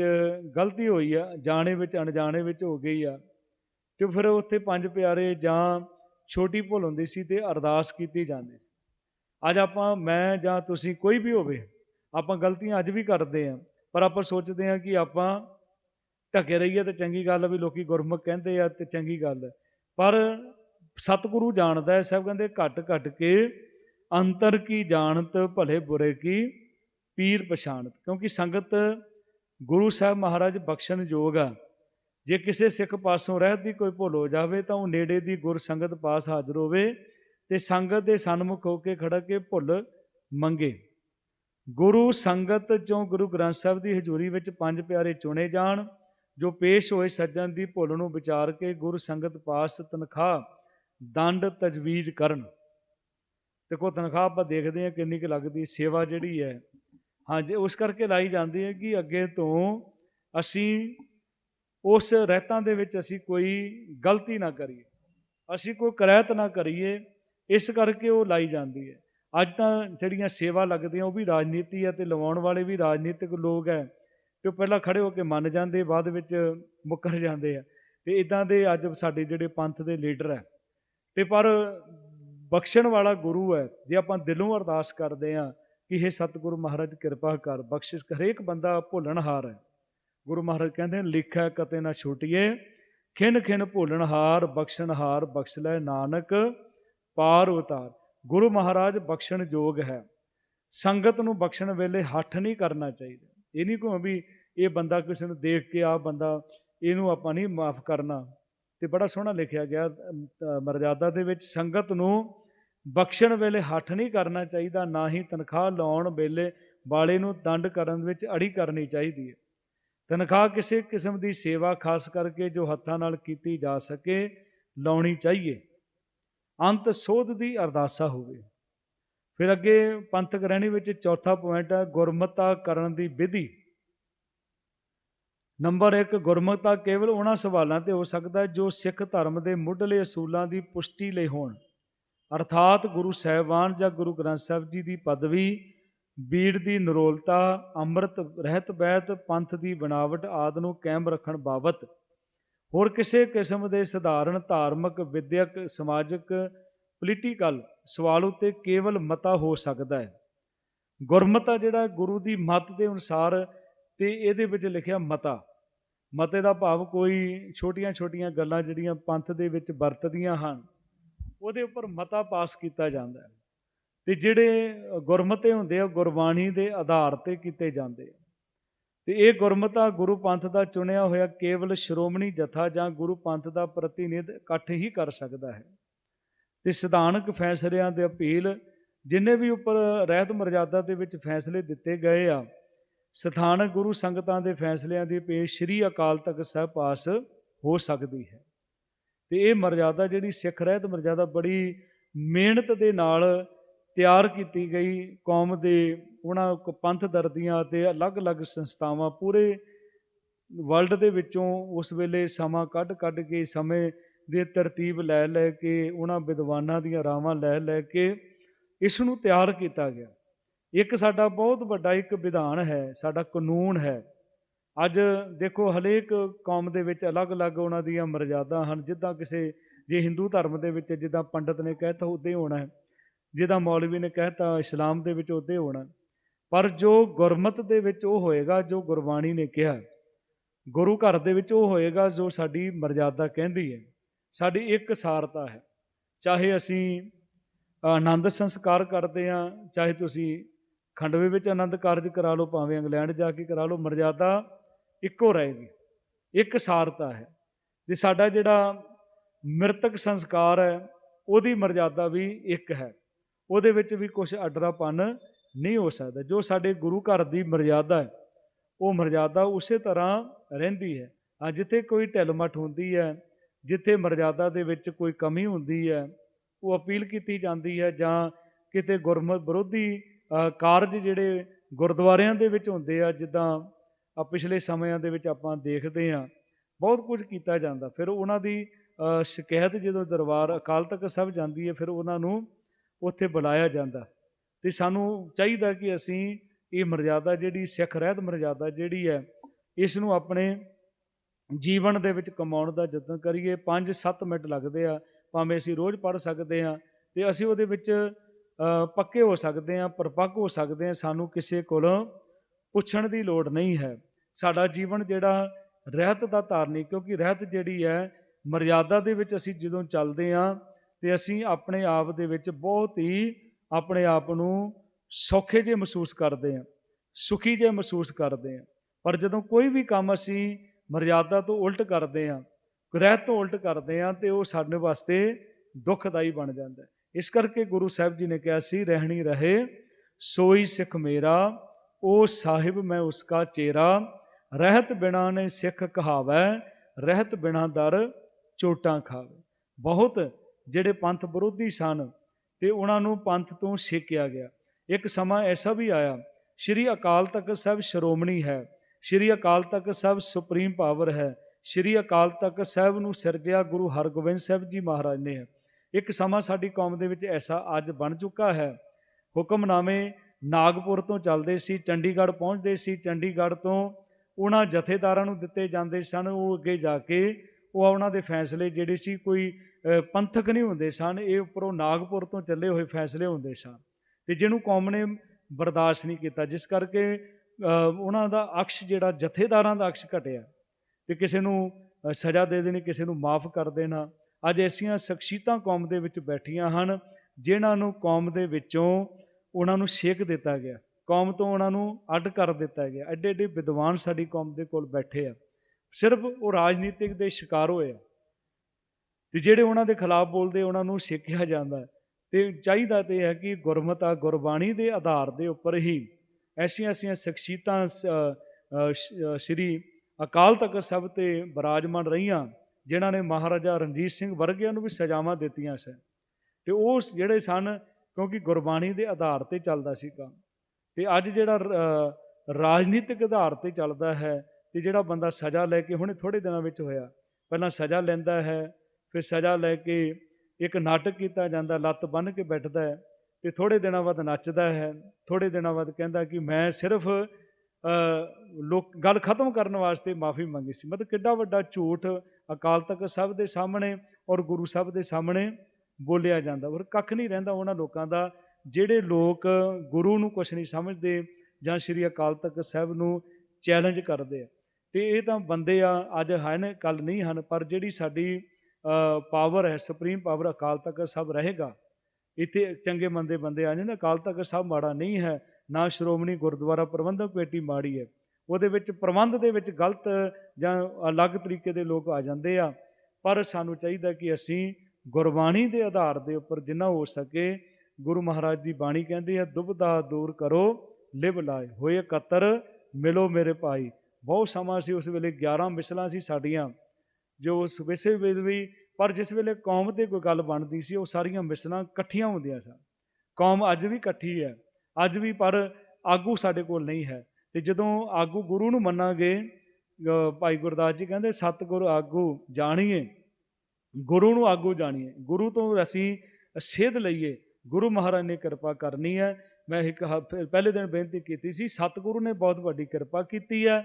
A: ਗਲਤੀ ਹੋਈ ਆ, ਜਾਣੇ ਵਿੱਚ ਅਣਜਾਣੇ ਵਿੱਚ ਹੋ ਗਈ ਆ। ਤੇ ਫਿਰ ਉੱਥੇ ਪੰਜ ਪਿਆਰੇ ਜਾਂ ਛੋਟੀ ਭੁੱਲ ਹੁੰਦੀ ਸੀ ਤੇ ਅਰਦਾਸ ਕੀਤੀ ਜਾਂਦੀ ਸੀ। ਅੱਜ ਆਪਾਂ, ਮੈਂ ਜਾਂ ਤੁਸੀਂ ਕੋਈ ਵੀ ਹੋਵੇ, ਆਪਾਂ ਗਲਤੀਆਂ ਅੱਜ ਵੀ ਕਰਦੇ ਆ, ਪਰ ਆਪਾਂ ਸੋਚਦੇ ਆ ਕਿ ਆਪਾਂ ਢਕੇ ਰਹੀਏ ਤੇ ਚੰਗੀ ਗੱਲ ਵੀ ਲੋਕੀ ਗੁਰਮੁਖ ਕਹਿੰਦੇ ਆ ਤੇ ਚੰਗੀ ਗੱਲ ਹੈ ਪਰ ਸਤਿਗੁਰੂ ਜਾਣਦਾ ਹੈ, ਸਭ ਕਹਿੰਦੇ ਘਟ ਘਟ ਕੇ ਅੰਤਰ ਕੀ ਜਾਣਤ, ਭਲੇ ਬੁਰੇ ਕੀ ਪੀਰ ਪਛਾਣਤ। ਕਿਉਂਕਿ ਸੰਗਤ ਗੁਰੂ ਸਾਹਿਬ ਮਹਾਰਾਜ ਬਖਸ਼ਣ ਯੋਗ ਆ। ਜੇ ਕਿਸੇ ਸਿੱਖ ਪਾਸੋਂ ਰਹਿਤ ਦੀ ਕੋਈ ਭੁੱਲ ਹੋ ਜਾਵੇ ਤਾਂ ਉਹ ਨੇੜੇ ਦੀ ਗੁਰ ਸੰਗਤ ਪਾਸ ਹਾਜ਼ਰ ਹੋਵੇ ਤੇ ਸੰਗਤ ਦੇ ਸਨਮੁਖ ਹੋ ਕੇ ਖੜਾ ਕੇ ਭੁੱਲ ਮੰਗੇ। ਗੁਰੂ ਸੰਗਤ ਚੋਂ ਗੁਰੂ ਗ੍ਰੰਥ ਸਾਹਿਬ ਦੀ ਹਜ਼ੂਰੀ ਵਿੱਚ ਪੰਜ ਪਿਆਰੇ ਚੁਣੇ ਜਾਣ, ਜੋ ਪੇਸ਼ ਹੋਏ ਸੱਜਣ ਦੀ ਭੁੱਲ ਨੂੰ ਵਿਚਾਰ ਕੇ ਗੁਰ ਸੰਗਤ ਪਾਸ ਤਨਖਾਹ, ਦੰਡ ਤਜਵੀਜ਼ ਕਰਨ। ਦੇਖੋ ਤਨਖਾਹ ਆਪਾਂ ਦੇਖਦੇ ਹਾਂ ਕਿੰਨੀ ਕੁ ਲੱਗਦੀ, ਸੇਵਾ ਜਿਹੜੀ ਹੈ। ਹਾਂਜੀ, ਉਸ ਕਰਕੇ ਲਾਈ ਜਾਂਦੀ ਹੈ ਕਿ ਅੱਗੇ ਤੋਂ ਅਸੀਂ ਉਸ ਰਹਿਤਾਂ ਦੇ ਵਿੱਚ ਅਸੀਂ ਕੋਈ ਗਲਤੀ ਨਾ ਕਰੀਏ। ਅਸੀਂ ਕੋਈ ਕਰੈਤ ਨਾ ਕਰੀਏ, ਇਸ ਕਰਕੇ ਉਹ ਲਾਈ ਜਾਂਦੀ ਹੈ। ਅੱਜ ਤਾਂ ਜਿਹੜੀਆਂ ਸੇਵਾ ਲੱਗਦੀਆਂ, ਉਹ ਵੀ ਰਾਜਨੀਤੀ ਹੈ ਤੇ ਲਵਾਉਣ ਵਾਲੇ ਵੀ ਰਾਜਨੀਤਿਕ ਲੋਕ ਹੈ ਤੇ ਉਹ ਪਹਿਲਾਂ ਖੜੇ ਹੋ ਕੇ ਮੰਨ ਜਾਂਦੇ, ਬਾਅਦ ਵਿੱਚ ਮੁੱਕਰ ਜਾਂਦੇ ਆ। ਤੇ ਇਦਾਂ ਦੇ ਅੱਜ ਸਾਡੇ ਜਿਹੜੇ ਪੰਥ ਦੇ ਲੀਡਰ ਹੈ, ਤੇ ਪਰ ਬਖਸ਼ਣ ਵਾਲਾ ਗੁਰੂ ਹੈ, ਜੇ ਆਪਾਂ ਦਿਲੋਂ ਅਰਦਾਸ ਕਰਦੇ ਆ ਕਿ ਇਹ ਸਤਿਗੁਰੂ ਮਹਾਰਾਜ ਕਿਰਪਾ ਕਰ, ਬਖਸ਼ਿਸ਼ ਹਰੇਕ ਬੰਦਾ ਭੁੱਲਣਹਾਰ ਹੈ। ਗੁਰੂ ਮਹਾਰਾਜ ਕਹਿੰਦੇ ਨੇ, ਲਿਖਿਆ ਕਤੇ ਨਾ ਛੁਟੀਏ ਖਿਨ ਖਿਨ ਭੁੱਲਣਹਾਰ ਬਖਸ਼ਣਹਾਰ ਬਖਸ਼ ਲੈ ਨਾਨਕ ਪਾਰ ਉਤਾਰ। ਗੁਰੂ ਮਹਾਰਾਜ ਬਖਸ਼ਣ ਯੋਗ ਹੈ। ਸੰਗਤ ਨੂੰ ਬਖਸ਼ਣ ਵੇਲੇ ਹੱਠ ਨਹੀਂ ਕਰਨਾ ਚਾਹੀਦਾ। ਇਹ ਨਹੀਂ ਕੋਈ ਵੀ ਇਹ ਬੰਦਾ ਕਿਸੇ ਨੂੰ ਦੇਖ ਕੇ ਆ ਬੰਦਾ ਇਹਨੂੰ ਆਪਾਂ ਨਹੀਂ ਮਾਫ ਕਰਨਾ। ਤੇ ਬੜਾ ਸੋਹਣਾ ਲਿਖਿਆ ਗਿਆ ਮਰਜ਼ਾਦਾ ਦੇ ਵਿੱਚ ਸੰਗਤ ਨੂੰ ਬਖਸ਼ਣ ਵੇਲੇ ਹੱਠ ਨਹੀਂ ਕਰਨਾ ਚਾਹੀਦਾ ਨਾ ਹੀ ਤਨਖਾਹ ਲਾਉਣ ਵੇਲੇ ਵਾਲੇ ਨੂੰ ਦੰਡ ਕਰਨ ਵਿੱਚ ਅੜੀ ਕਰਨੀ ਚਾਹੀਦੀ ਹੈ। ਤਨਖਾਹ ਕਿਸੇ ਕਿਸਮ ਦੀ ਸੇਵਾ ਖਾਸ ਕਰਕੇ ਜੋ ਹੱਥਾਂ ਨਾਲ ਕੀਤੀ ਜਾ ਸਕੇ, ਲਾਉਣੀ ਚਾਹੀਏ। ਅੰਤ ਸੋਧ ਦੀ ਅਰਦਾਸਾ ਹੋਵੇ। ਫਿਰ ਅੱਗੇ ਪੰਥਕ ਰਹਿਣੀ ਵਿੱਚ ਚੌਥਾ ਪੁਆਇੰਟ ਹੈ, ਗੁਰਮਤਾ ਕਰਨ ਦੀ ਵਿਧੀ। ਨੰਬਰ 1 ਗੁਰਮਤਾ ਕੇਵਲ ਉਹਨਾਂ ਸਵਾਲਾਂ ਤੇ ਹੋ ਸਕਦਾ ਜੋ ਸਿੱਖ ਧਰਮ ਦੇ ਮੁੱਢਲੇ ਅਸੂਲਾਂ ਦੀ ਪੁਸ਼ਟੀ ਲਈ ਹੋਣ। ਅਰਥਾਤ ਗੁਰੂ ਸਾਹਿਬਾਨ ਜਾਂ ਗੁਰੂ ਗ੍ਰੰਥ ਸਾਹਿਬ ਜੀ ਦੀ ਪਦਵੀ ਬੀੜ ਦੀ ਨਰੋਲਤਾ, ਅੰਮ੍ਰਿਤ, ਰਹਿਤ ਬਹਿਤ ਪੰਥ ਦੀ ਬਣਾਵਟ ਆਦ ਨੂੰ ਕਾਇਮ ਰੱਖਣ ਬਾਬਤ ਹੋਰ ਕਿਸੇ ਕਿਸਮ ਦੇ ਸਧਾਰਨ, ਧਾਰਮਿਕ, ਵਿਦਿਅਕ, ਸਮਾਜਿਕ ਪੋਲੀਟੀਕਲ ਸਵਾਲ ਉੱਤੇ ਕੇਵਲ ਮਤਾ ਹੋ ਸਕਦਾ ਹੈ। ਗੁਰਮਤਾ ਜਿਹੜਾ ਗੁਰੂ ਦੀ ਮਤ ਦੇ ਅਨੁਸਾਰ ਤੇ ਇਹਦੇ ਵਿੱਚ ਲਿਖਿਆ ਮਤਾ। ਮਤੇ ਦਾ ਭਾਵ ਕੋਈ ਛੋਟੀਆਂ-ਛੋਟੀਆਂ ਗੱਲਾਂ ਜਿਹੜੀਆਂ ਪੰਥ ਦੇ ਵਿੱਚ ਵਰਤਦੀਆਂ ਹਨ, ਉਹਦੇ ਉੱਪਰ ਮਤਾ ਪਾਸ ਕੀਤਾ ਜਾਂਦਾ ਹੈ। ਤੇ ਜਿਹੜੇ ਗੁਰਮਤੇ ਹੁੰਦੇ ਆ ਗੁਰਬਾਣੀ ਦੇ ਆਧਾਰ ਤੇ ਕੀਤੇ ਜਾਂਦੇ ਆ। ਤੇ ਇਹ ਗੁਰਮਤਾ ਗੁਰੂ ਪੰਥ ਦਾ ਚੁਣਿਆ ਹੋਇਆ ਕੇਵਲ ਸ਼੍ਰੋਮਣੀ ਜਥਾ ਜਾਂ ਗੁਰੂ ਪੰਥ ਦਾ ਪ੍ਰਤੀਨਿਧ ਇਕੱਠ ਹੀ ਕਰ ਸਕਦਾ ਹੈ। ਤੇ ਸਿਧਾਨਕ ਫੈਸਲਿਆਂ ਦੇ ਅਪੀਲ ਜਿੰਨੇ ਵੀ ਉੱਪਰ ਰਹਿਤ ਮਰਜ਼ਾਦਾ ਦੇ ਵਿੱਚ ਫੈਸਲੇ ਦਿੱਤੇ ਗਏ ਆ, ਸਥਾਨਕ ਗੁਰੂ ਸੰਗਤਾਂ ਦੇ ਫੈਸਲਿਆਂ ਦੀ ਪੇਸ਼ ਸ੍ਰੀ ਅਕਾਲ ਤਖਤ ਸਾਹਿਬ ਪਾਸ ਹੋ ਸਕਦੀ ਹੈ। ਤੇ ਇਹ ਮਰਜ਼ਾਦਾ ਜਿਹੜੀ ਸਿੱਖ ਰਹਿਤ ਮਰਜ਼ਾਦਾ ਬੜੀ ਮਿਹਨਤ ਦੇ ਨਾਲ ਤਿਆਰ ਕੀਤੀ ਗਈ ਕੌਮ ਦੇ ਉਹਨਾਂ ਪੰਥ ਦਰਦੀਆਂ ਤੇ ਅਲੱਗ-ਅਲੱਗ ਸੰਸਥਾਵਾਂ ਪੂਰੇ ਵਰਲਡ ਦੇ ਵਿੱਚੋਂ ਉਸ ਵੇਲੇ ਸਮਾਂ ਕੱਢ-ਕੱਢ ਕੇ, ਸਮੇਂ ਦੇ ਤਰਤੀਬ ਲੈ ਲੈ ਕੇ, ਉਹਨਾਂ ਵਿਦਵਾਨਾਂ ਦੀਆਂ ਰਾਵਾਂ ਲੈ ਲੈ ਕੇ ਇਸ ਨੂੰ ਤਿਆਰ ਕੀਤਾ ਗਿਆ। ਇੱਕ ਸਾਡਾ ਬਹੁਤ ਵੱਡਾ ਇੱਕ ਵਿਧਾਨ ਹੈ, ਸਾਡਾ ਕਾਨੂੰਨ ਹੈ। ਅੱਜ ਦੇਖੋ, ਹਰੇਕ ਕੌਮ ਦੇ ਵਿੱਚ ਅਲੱਗ-ਅਲੱਗ ਉਹਨਾਂ ਦੀਆਂ ਮਰਜ਼ਾਦਾ ਹਨ। ਜਿੱਦਾਂ ਕਿਸੇ ਜੇ ਹਿੰਦੂ ਧਰਮ ਦੇ ਵਿੱਚ ਜਿੱਦਾਂ ਪੰਡਤ ਨੇ ਕਹਿਤਾ ਉਦਾਂ ਹੀ ਹੋਣਾ ਹੈ। ਜਿਹਦਾ ਮੌਲਵੀ ਨੇ ਕਹਿਤਾ ਇਸਲਾਮ ਦੇ ਵਿੱਚ ਉਹਦੇ ਹੋਣਾ। ਪਰ ਜੋ ਗੁਰਮਤ ਦੇ ਵਿੱਚ ਉਹ ਹੋਏਗਾ, ਜੋ ਗੁਰਬਾਣੀ ਨੇ ਕਿਹਾ, ਗੁਰੂ ਘਰ ਦੇ ਵਿੱਚ ਉਹ ਹੋਏਗਾ, ਜੋ ਸਾਡੀ ਮਰਜ਼ਾਦਾ ਕਹਿੰਦੀ ਹੈ। ਸਾਡੀ ਇੱਕ ਸਾਰਤਾ ਹੈ। ਚਾਹੇ ਅਸੀਂ ਆਨੰਦ ਸੰਸਕਾਰ ਕਰਦੇ ਆ ਚਾਹੇ ਤੁਸੀਂ ਖੰਡਵੇ ਵਿੱਚ ਆਨੰਦ ਕਾਰਜ ਕਰਾ ਲਓ, ਭਾਵੇਂ ਇੰਗਲੈਂਡ ਜਾ ਕੇ ਕਰਾ ਲਓ, ਮਰਜ਼ਾਦਾ ਇੱਕੋ ਰਹੇਗੀ। ਇੱਕ ਸਾਰਤਾ ਹੈ। ਤੇ ਸਾਡਾ ਜਿਹੜਾ ਮ੍ਰਿਤਕ ਸੰਸਕਾਰ ਹੈ, ਉਹਦੀ ਮਰਜ਼ਾਦਾ ਵੀ ਇੱਕ ਹੈ। ਉਹਦੇ ਵਿੱਚ ਵੀ ਕੁਝ ਅਡਰਾਪਨ ਨਹੀਂ ਹੋ ਸਕਦਾ। ਜੋ ਸਾਡੇ ਗੁਰੂ ਘਰ ਦੀ ਮਰਜ਼ਾਦਾ ਹੈ, ਉਹ ਮਰਜ਼ਾਦਾ ਉਸੇ ਤਰ੍ਹਾਂ ਰਹਿੰਦੀ ਹੈ। ਆ ਜਿੱਥੇ ਕੋਈ ਢਿਲਮਟ ਹੁੰਦੀ ਹੈ, ਜਿੱਥੇ ਮਰਜ਼ਾਦਾ ਦੇ ਵਿੱਚ ਕੋਈ ਕਮੀ ਹੁੰਦੀ ਹੈ, ਉਹ ਅਪੀਲ ਕੀਤੀ ਜਾਂਦੀ ਹੈ ਜਾਂ ਕਿਤੇ ਗੁਰਮਤ ਵਿਰੋਧੀ ਕਾਰਜ ਜਿਹੜੇ ਗੁਰਦੁਆਰਿਆਂ ਦੇ ਵਿੱਚ ਹੁੰਦੇ ਆ, ਜਿੱਦਾਂ ਆ ਪਿਛਲੇ ਸਮਿਆਂ ਦੇ ਵਿੱਚ ਆਪਾਂ ਦੇਖਦੇ ਆ ਬਹੁਤ ਕੁਝ ਕੀਤਾ ਜਾਂਦਾ। ਫਿਰ ਉਹਨਾਂ ਦੀ ਸ਼ਿਕਾਇਤ ਜਦੋਂ ਦਰਬਾਰ ਅਕਾਲ ਤਖਤ ਸਾਹਿਬ ਜਾਂਦੀ ਹੈ, ਫਿਰ ਉਹਨਾਂ ਨੂੰ ਉੱਥੇ ਬੁਲਾਇਆ ਜਾਂਦਾ। ਤੇ ਸਾਨੂੰ ਚਾਹੀਦਾ ਕਿ ਅਸੀਂ ਇਹ ਮਰਜ਼ਾਦਾ ਜਿਹੜੀ ਸਿੱਖ ਰਹਿਤ ਮਰਜ਼ਾਦਾ ਜਿਹੜੀ ਹੈ ਇਸ ਨੂੰ ਆਪਣੇ ਜੀਵਨ ਦੇ ਵਿੱਚ ਕਮਾਉਣ ਦਾ ਯਤਨ ਕਰੀਏ। 5-7 ਮਿੰਟ ਲੱਗਦੇ ਆ, ਭਾਵੇਂ ਅਸੀਂ ਰੋਜ਼ ਪੜ ਸਕਦੇ ਆ ਤੇ ਅਸੀਂ ਉਹਦੇ ਵਿੱਚ ਪੱਕੇ ਹੋ ਸਕਦੇ ਆ ਪਰਪੱਕ ਹੋ ਸਕਦੇ ਆ ਸਾਨੂੰ ਕਿਸੇ ਕੋਲੋਂ ਪੁੱਛਣ ਦੀ ਲੋੜ ਨਹੀਂ ਹੈ। ਸਾਡਾ ਜੀਵਨ ਜਿਹੜਾ ਰਹਿਤ ਦਾ ਧਾਰਨੀ, ਕਿਉਂਕਿ ਰਹਿਤ ਜਿਹੜੀ ਹੈ ਮਰਿਆਦਾ ਦੇ ਵਿੱਚ ਅਸੀਂ ਜਦੋਂ ਚੱਲਦੇ ਆ ਤੇ ਅਸੀਂ ਆਪਣੇ ਆਪ ਦੇ ਵਿੱਚ ਬਹੁਤ ਹੀ ਆਪਣੇ ਆਪ ਨੂੰ ਸੌਖੇ ਜੇ ਮਹਿਸੂਸ ਕਰਦੇ ਹਾਂ, ਸੁਖੀ ਜੇ ਮਹਿਸੂਸ ਕਰਦੇ ਹਾਂ। ਪਰ ਜਦੋਂ ਕੋਈ ਵੀ ਕੰਮ ਅਸੀਂ ਮਰਿਆਦਾ ਤੋਂ ਉਲਟ ਕਰਦੇ ਹਾਂ ਰਹਿਤ ਤੋਂ ਉਲਟ ਕਰਦੇ ਹਾਂ, ਤੇ ਉਹ ਸਾਡੇ ਵਾਸਤੇ ਦੁੱਖਦਾਈ ਬਣ ਜਾਂਦਾ ਇਸ ਕਰਕੇ ਗੁਰੂ ਸਾਹਿਬ ਜੀ ਨੇ ਕਿਹਾ ਸੀ, ਰਹਿਣੀ ਰਹੇ, ਸੋਈ ਸਿੱਖ ਮੇਰਾ ਉਹ ਸਾਹਿਬ ਮੈਂ ਉਸਕਾ ਚੇਰਾ। ਰਹਿਤ ਬਿਨਾ ਨੇ ਸਿੱਖ ਕਹਾਵੈ, ਰਹਿਤ ਬਿਨਾ ਦਰ ਚੋਟਾਂ ਖਾਵੇ। ਬਹੁਤ ਜਿਹੜੇ ਪੰਥ ਵਿਰੋਧੀ ਸਨ ਤੇ ਉਹਨਾਂ ਨੂੰ ਪੰਥ ਤੋਂ ਛੇਕਿਆ ਗਿਆ। ਇੱਕ ਸਮਾਂ ਐਸਾ ਵੀ ਆਇਆ, ਸ਼੍ਰੀ ਅਕਾਲ ਤਖਤ ਸਾਹਿਬ ਸ਼੍ਰੋਮਣੀ ਹੈ, ਸ਼੍ਰੀ ਅਕਾਲ ਤਖਤ ਸਾਹਿਬ ਸੁਪਰੀਮ ਪਾਵਰ ਹੈ, ਸ਼੍ਰੀ ਅਕਾਲ ਤਖਤ ਸਾਹਿਬ ਨੂੰ ਸਿਰਜਿਆ ਗੁਰੂ ਹਰਗੋਬਿੰਦ ਸਾਹਿਬ ਜੀ ਮਹਾਰਾਜ ਨੇ। ਇੱਕ ਸਮਾਂ ਸਾਡੀ ਕੌਮ ਦੇ ਵਿੱਚ ਐਸਾ ਅੱਜ ਬਣ ਚੁੱਕਾ ਹੈ। ਹੁਕਮਨਾਮੇ ਨਾਗਪੁਰ ਤੋਂ ਚੱਲਦੇ ਸੀ, ਚੰਡੀਗੜ੍ਹ ਪਹੁੰਚਦੇ ਸੀ, ਚੰਡੀਗੜ੍ਹ ਤੋਂ ਉਹਨਾਂ ਜਥੇਦਾਰਾਂ ਨੂੰ ਦਿੱਤੇ ਜਾਂਦੇ ਸਨ, ਉਹ ਅੱਗੇ ਜਾ ਕੇ ਉਹ ਉਹਨਾਂ ਦੇ ਫੈਸਲੇ ਜਿਹੜੇ ਸੀ ਕੋਈ ਪੰਥਕ ਨਹੀਂ ਹੁੰਦੇ ਸਨ, ਇਹ ਉੱਪਰੋਂ ਨਾਗਪੁਰ ਤੋਂ ਚੱਲੇ ਹੋਏ ਫੈਸਲੇ ਹੁੰਦੇ ਸਨ ਤੇ ਜਿਹਨੂੰ ਕੌਮ ਨੇ ਬਰਦਾਸ਼ਤ ਨਹੀਂ ਕੀਤਾ, ਜਿਸ ਕਰਕੇ ਉਹਨਾਂ ਦਾ ਅਕਸ਼ ਜਿਹੜਾ ਜਥੇਦਾਰਾਂ ਦਾ ਅਕਸ਼ ਘਟਿਆ ਤੇ ਕਿਸੇ ਨੂੰ ਸਜ਼ਾ ਦੇ ਦੇਣੀ, ਕਿਸੇ ਨੂੰ ਮਾਫ ਕਰ ਦੇਣਾ, ਅੱਜ ਐਸੀਆਂ ਸ਼ਖਸੀਅਤਾਂ ਕੌਮ ਦੇ ਵਿੱਚ ਬੈਠੀਆਂ ਹਨ, ਜਿਨ੍ਹਾਂ ਨੂੰ ਕੌਮ ਦੇ ਵਿੱਚੋਂ ਉਹਨਾਂ ਨੂੰ ਛੇਕ ਦਿੱਤਾ ਗਿਆ, ਕੌਮ ਤੋਂ ਉਹਨਾਂ ਨੂੰ ਅੱਡ ਕਰ ਦਿੱਤਾ ਗਿਆ ਐਡੇ ਐਡੇ ਵਿਦਵਾਨ ਸਾਡੀ ਕੌਮ ਦੇ ਕੋਲ ਬੈਠੇ ਆ। ਸਿਰਫ ਉਹ ਰਾਜਨੀਤਿਕ ਦੇ ਸ਼ਿਕਾਰ ਹੋਏ ਆ। ਤੇ ਜਿਹੜੇ ਉਹਨਾਂ ਦੇ ਖਿਲਾਫ ਬੋਲਦੇ, ਉਹਨਾਂ ਨੂੰ ਸਿੱਖਿਆ ਜਾਂਦਾ ਤੇ ਚਾਹੀਦਾ ਤੇ ਹੈ ਕਿ ਗੁਰਮਤਾ, ਗੁਰਬਾਣੀ ਦੇ ਆਧਾਰ ਦੇ ਉੱਪਰ ਹੀ ਐਸੀਆਂ ਐਸੀਆਂ ਸ਼ਖਸੀਅਤਾਂ ਸ੍ਰੀ ਅਕਾਲ ਤਖਤ ਸਭ ਤੇ ਬਰਾਜਮਾਨ ਰਹੀਆਂ, ਜਿਨ੍ਹਾਂ ਨੇ ਮਹਾਰਾਜਾ ਰਣਜੀਤ ਸਿੰਘ ਵਰਗਿਆਂ ਨੂੰ ਵੀ ਸਜ਼ਾਵਾਂ ਦਿੱਤੀਆਂ ਸਨ। ਤੇ ਉਹ ਜਿਹੜੇ ਸਨ, ਕਿਉਂਕਿ ਗੁਰਬਾਣੀ ਦੇ ਆਧਾਰ ਤੇ ਚੱਲਦਾ ਸੀ ਕੰਮ ਤੇ ਅੱਜ ਜਿਹੜਾ ਰਾਜਨੀਤਿਕ ਆਧਾਰ ਤੇ ਚੱਲਦਾ ਹੈ, ਤੇ ਜਿਹੜਾ ਬੰਦਾ ਸਜ਼ਾ ਲੈ ਕੇ ਹੁਣੇ ਥੋੜੇ ਦਿਨਾਂ ਵਿੱਚ ਹੋਇਆ, ਪਹਿਲਾਂ ਸਜ਼ਾ ਲੈਂਦਾ ਹੈ ਫਿਰ ਸਜ਼ਾ ਲੈ ਕੇ ਇੱਕ ਨਾਟਕ ਕੀਤਾ ਜਾਂਦਾ, ਲੱਤ ਬੰਨ ਕੇ ਬੈਠਦਾ ਹੈ ਤੇ ਥੋੜੇ ਦਿਨਾਂ ਬਾਅਦ ਨੱਚਦਾ ਹੈ ਥੋੜੇ ਦਿਨਾਂ ਬਾਅਦ ਕਹਿੰਦਾ ਕਿ ਮੈਂ ਸਿਰਫ ਲੋਕ, ਗੱਲ ਖਤਮ ਕਰਨ ਵਾਸਤੇ ਮਾਫੀ ਮੰਗੀ ਸੀ। ਮਤਲਬ ਕਿੱਡਾ ਵੱਡਾ ਝੂਠ ਅਕਾਲ ਤਖਤ ਸਾਹਿਬ ਦੇ ਸਾਹਮਣੇ ਔਰ ਗੁਰੂ ਸਾਹਿਬ ਦੇ ਸਾਹਮਣੇ ਬੋਲਿਆ ਜਾਂਦਾ। ਔਰ ਕੱਖ ਨਹੀਂ ਰਹਿੰਦਾ ਉਹਨਾਂ ਲੋਕਾਂ ਦਾ, ਜਿਹੜੇ ਲੋਕ ਗੁਰੂ ਨੂੰ ਕੁਛ ਨਹੀਂ ਸਮਝਦੇ ਜਾਂ ਸ੍ਰੀ ਅਕਾਲ ਤਖਤ ਸਾਹਿਬ ਨੂੰ ਚੈਲੰਜ ਕਰਦੇ ਆ। ਤੇ ਇਹ ਤਾਂ ਬੰਦੇ ਆ, ਅੱਜ ਹਨ ਕੱਲ ਨਹੀਂ ਹਨ, ਪਰ ਜਿਹੜੀ ਸਾਡੀ ਪਾਵਰ ਹੈ ਸੁਪਰੀਮ ਪਾਵਰ ਅਕਾਲ ਤਖਤ ਸਾਹਿਬ ਰਹੇਗਾ। ਇੱਥੇ ਚੰਗੇ ਮੰਦੇ ਬੰਦੇ ਆ ਜਾਂਦੇ, ਅਕਾਲ ਤਖਤ ਸਾਹਿਬ ਮਾੜਾ ਨਹੀਂ ਹੈ, ਨਾ ਸ਼੍ਰੋਮਣੀ ਗੁਰਦੁਆਰਾ ਪ੍ਰਬੰਧਕ ਕਮੇਟੀ ਮਾੜੀ ਹੈ। ਉਹਦੇ ਵਿੱਚ ਪ੍ਰਬੰਧ ਦੇ ਵਿੱਚ ਗਲਤ ਜਾਂ ਅਲੱਗ ਤਰੀਕੇ ਦੇ ਲੋਕ ਆ ਜਾਂਦੇ ਆ। ਪਰ ਸਾਨੂੰ ਚਾਹੀਦਾ ਕਿ ਅਸੀਂ ਗੁਰਬਾਣੀ ਦੇ ਆਧਾਰ ਦੇ ਉੱਪਰ ਜਿੰਨਾ ਹੋ ਸਕੇ ਗੁਰੂ ਮਹਾਰਾਜ ਦੀ ਬਾਣੀ ਕਹਿੰਦੀ ਹੈ ਦੁਬਦਾ ਦੂਰ ਕਰੋ, ਲਿਵ ਲਾਏ ਹੋਏ ਕਤਰ ਮਿਲੋ ਮੇਰੇ ਭਾਈ। ਬਹੁਤ ਸਮਾਂ ਸੀ ਉਸ ਵੇਲੇ 11 ਮਿਸਲਾਂ ਸੀ ਸਾਡੀਆਂ। ਜੋ ਉਸ ਵੀ, ਪਰ ਜਿਸ ਵੇਲੇ ਕੌਮ ਤੇ ਕੋਈ ਗੱਲ ਬਣਦੀ ਸੀ, ਉਹ ਸਾਰੀਆਂ ਮਿਸਲਾਂ ਇਕੱਠੀਆਂ ਹੁੰਦੀਆਂ ਸਨ। ਕੌਮ ਅੱਜ ਵੀ ਇਕੱਠੀ ਹੈ। ਅੱਜ ਵੀ ਪਰ ਆਗੂ ਸਾਡੇ ਕੋਲ ਨਹੀਂ ਹੈ। ਤੇ ਜਦੋਂ ਆਗੂ ਗੁਰੂ ਨੂੰ ਮੰਨਾਂਗੇ ਭਾਈ ਗੁਰਦਾਸ ਜੀ ਕਹਿੰਦੇ, ਸਤਿਗੁਰ ਆਗੂ ਜਾਣੀਏ, ਗੁਰੂ ਨੂੰ ਆਗੂ ਜਾਣੀਏ। ਗੁਰੂ ਤੋਂ ਅਸੀਂ ਸੇਧ ਲਈਏ। ਗੁਰੂ ਮਹਾਰਾਜ ਨੇ ਕਿਰਪਾ ਕਰਨੀ ਹੈ। ਮੈਂ ਇੱਕ ਹ- ਪਹਿਲੇ ਦਿਨ ਬੇਨਤੀ ਕੀਤੀ ਸੀ, ਸਤਿਗੁਰੂ ਨੇ ਬਹੁਤ ਵੱਡੀ ਕਿਰਪਾ ਕੀਤੀ ਹੈ।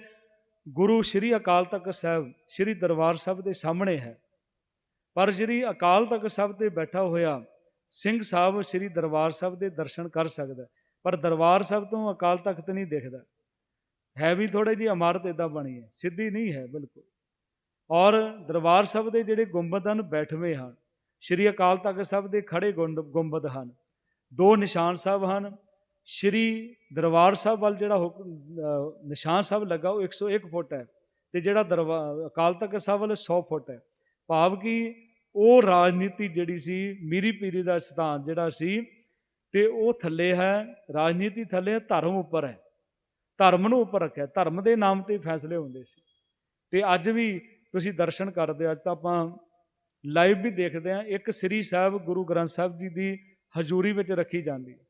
A: ਗੁਰੂ ਸ੍ਰੀ ਅਕਾਲ ਤਖਤ ਸਾਹਿਬ, ਸ੍ਰੀ ਦਰਬਾਰ ਸਾਹਿਬ ਦੇ ਸਾਹਮਣੇ ਹੈ। ਪਰ ਸ੍ਰੀ ਅਕਾਲ ਤਖਤ ਸਾਹਿਬ ਤੇ ਬੈਠਾ ਹੋਇਆ ਸਿੰਘ ਸਾਹਿਬ ਸ੍ਰੀ ਦਰਬਾਰ ਸਾਹਿਬ ਦੇ ਦਰਸ਼ਨ ਕਰ ਸਕਦਾ ਪਰ ਦਰਬਾਰ ਸਾਹਿਬ ਤੋਂ ਅਕਾਲ ਤਖਤ ਨਹੀਂ ਦਿਖਦਾ। ਹੈ ਵੀ ਥੋੜੀ ਜਿਹੀ ਇਮਾਰਤ ਇਦਾਂ ਬਣੀ ਹੈ, ਸਿੱਧੀ ਨਹੀਂ ਹੈ ਬਿਲਕੁਲ। ਔਰ ਦਰਬਾਰ ਸਾਹਿਬ ਦੇ ਜਿਹੜੇ ਗੁੰਬਦ ਹਨ ਬੈਠਵੇਂ ਹਨ, ਸ੍ਰੀ ਅਕਾਲ ਤਖਤ ਸਾਹਿਬ ਦੇ ਖੜੇ ਗੁੰਦ- ਗੁੰਬਦ ਹਨ, ਦੋ ਨਿਸ਼ਾਨ ਸਾਹਿਬ ਹਨ ਸ੍ਰੀ ਦਰਬਾਰ ਸਾਹਿਬ ਵੱਲ ਜਿਹੜਾ ਹੁਕਮ ਨਿਸ਼ਾਨ ਸਾਹਿਬ ਲੱਗਾ ਉਹ 101 ਫੁੱਟ ਹੈ ਤੇ ਜਿਹੜਾ ਦਰਬਾਰ ਅਕਾਲ ਤਖਤ ਸਾਹਿਬ ਵੱਲ 100 ਫੁੱਟ ਹੈ। ਭਾਵ ਕਿ ਉਹ ਰਾਜਨੀਤੀ ਜਿਹੜੀ ਸੀ ਮੀਰੀ ਪੀਰੀ ਦਾ ਸਿਧਾਂਤ ਜਿਹੜਾ ਸੀ ਤੇ ਉਹ ਥੱਲੇ ਹੈ ਰਾਜਨੀਤੀ ਥੱਲੇ ਹੈ, ਧਰਮ ਉੱਪਰ ਹੈ। ਧਰਮ ਨੂੰ ਉੱਪਰ ਰੱਖਿਆ ਧਰਮ ਦੇ ਨਾਮ ਤੇ ਫੈਸਲੇ ਹੁੰਦੇ ਸੀ। ਤੇ ਅੱਜ ਵੀ ਤੁਸੀਂ ਦਰਸ਼ਨ ਕਰਦੇ ਅੱਜ ਤਾਂ ਆਪਾਂ ਲਾਈਵ ਵੀ ਦੇਖਦੇ ਆ ਇੱਕ ਸ੍ਰੀ ਸਾਹਿਬ ਗੁਰੂ ਗ੍ਰੰਥ ਸਾਹਿਬ ਜੀ ਦੀ ਹਜ਼ੂਰੀ ਵਿੱਚ ਰੱਖੀ ਜਾਂਦੀ ਹੈ।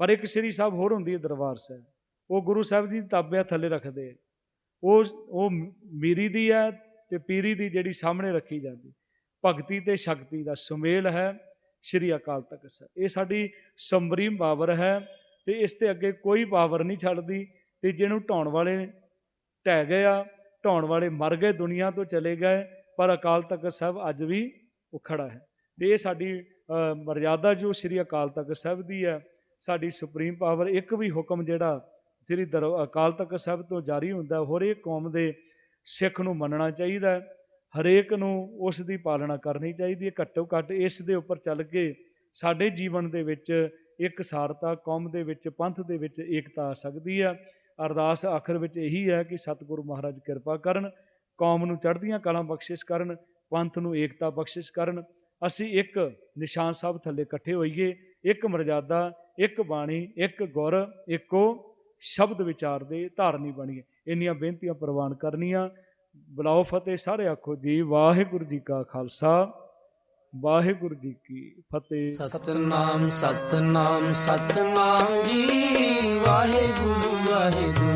A: ਪਰ ਇੱਕ ਸ੍ਰੀ ਸਾਹਿਬ ਹੋਰ ਹੁੰਦੀ ਹੈ ਦਰਬਾਰ ਸਾਹਿਬ। ਉਹ ਗੁਰੂ ਸਾਹਿਬ ਜੀ ਦੀ ਤਾਬਿਆ ਥੱਲੇ ਰੱਖਦੇ ਆ। ਉਹ ਉਹ ਮੀਰੀ ਦੀ ਹੈ ਤੇ ਪੀਰੀ ਦੀ ਜਿਹੜੀ ਸਾਹਮਣੇ ਰੱਖੀ ਜਾਂਦੀ। ਭਗਤੀ ਤੇ ਸ਼ਕਤੀ ਦਾ ਸੁਮੇਲ ਹੈ ਸ੍ਰੀ ਅਕਾਲ ਤਖਤ ਸਾਹਿਬ। ਇਹ ਸਾਡੀ ਸੰਬਰੀਮ ਪਾਵਰ ਹੈ ਤੇ ਇਸ ਤੇ ਅੱਗੇ ਕੋਈ ਪਾਵਰ ਨਹੀਂ ਛੱਡਦੀ ਤੇ ਜਿਹਨੂੰ ਢਾਉਣ ਵਾਲੇ ਢਹਿ ਗਏ ਆ, ਢਾਉਣ ਵਾਲੇ ਮਰ ਗਏ, ਦੁਨੀਆ ਤੋਂ ਚਲੇ ਗਏ, ਪਰ ਅਕਾਲ ਤਖਤ ਸਾਹਿਬ ਅੱਜ ਵੀ ਉਹ ਖੜਾ ਹੈ। ਤੇ ਇਹ ਸਾਡੀ ਮਰਿਆਦਾ ਜੋ ਸ੍ਰੀ ਅਕਾਲ ਤਖਤ ਸਾਹਿਬ ਦੀ ਹੈ ਸਾਡੀ ਸੁਪਰੀਮ ਪਾਵਰ ਇੱਕ ਵੀ ਹੁਕਮ ਜਿਹੜਾ ਸ੍ਰੀ ਦਰ, ਅਕਾਲ ਤਖਤ ਸਾਹਿਬ ਤੋਂ ਜਾਰੀ ਹੁੰਦਾ ਹਰੇਕ ਕੌਮ ਦੇ ਸਿੱਖ ਨੂੰ ਮੰਨਣਾ ਚਾਹੀਦਾ ਹਰੇਕ ਨੂੰ ਉਸ ਦੀ ਪਾਲਣਾ ਕਰਨੀ ਚਾਹੀਦੀ ਹੈ। ਘੱਟੋ ਘੱਟ ਇਸ ਦੇ ਉੱਪਰ ਚੱਲ ਕੇ ਸਾਡੇ ਜੀਵਨ ਦੇ ਵਿੱਚ ਇੱਕ ਸਾਰਤਾ, ਕੌਮ ਦੇ ਵਿੱਚ ਪੰਥ ਦੇ ਵਿੱਚ ਏਕਤਾ ਆ ਸਕਦੀ ਹੈ। ਅਰਦਾਸ ਆਖਰ ਵਿੱਚ ਇਹੀ ਹੈ ਕਿ ਸਤਿਗੁਰੂ ਮਹਾਰਾਜ ਕਿਰਪਾ ਕਰਨ, ਕੌਮ ਨੂੰ ਚੜ੍ਹਦੀਆਂ ਕਲਾਂ ਬਖਸ਼ਿਸ਼ ਕਰਨ, ਪੰਥ ਨੂੰ ਏਕਤਾ ਬਖਸ਼ਿਸ਼ ਕਰਨ। ਅਸੀਂ ਇੱਕ ਨਿਸ਼ਾਨ ਸਾਹਿਬ ਥੱਲੇ ਇਕੱਠੇ ਹੋਈਏ, ਇੱਕ ਮਰਜ਼ਾਦਾ, ਇੱਕ ਬਾਣੀ, ਇੱਕ ਗੁਰ, ਇੱਕੋ ਸ਼ਬਦ ਵਿਚਾਰ ਦੇ ਧਾਰਨੀ ਬਣੀਏ। ਇੰਨੀਆਂ ਬੇਨਤੀਆਂ ਪ੍ਰਵਾਨ ਕਰਨੀਆਂ। ਬੁਲਾਓ ਫਤਿਹ, ਸਾਰੇ ਆਖੋ ਜੀ, ਵਾਹਿਗੁਰੂ ਜੀ ਕਾ ਖਾਲਸਾ, ਵਾਹਿਗੁਰੂ ਜੀ ਕੀ ਫਤਿਹ।
B: ਸਤਨਾਮ ਸਤਨਾਮ ਸਤਨਾਮ ਜੀ, ਵਾਹਿਗੁਰੂ ਵਾਹਿਗੁਰੂ। ਵਾਹਿਗੁਰੂ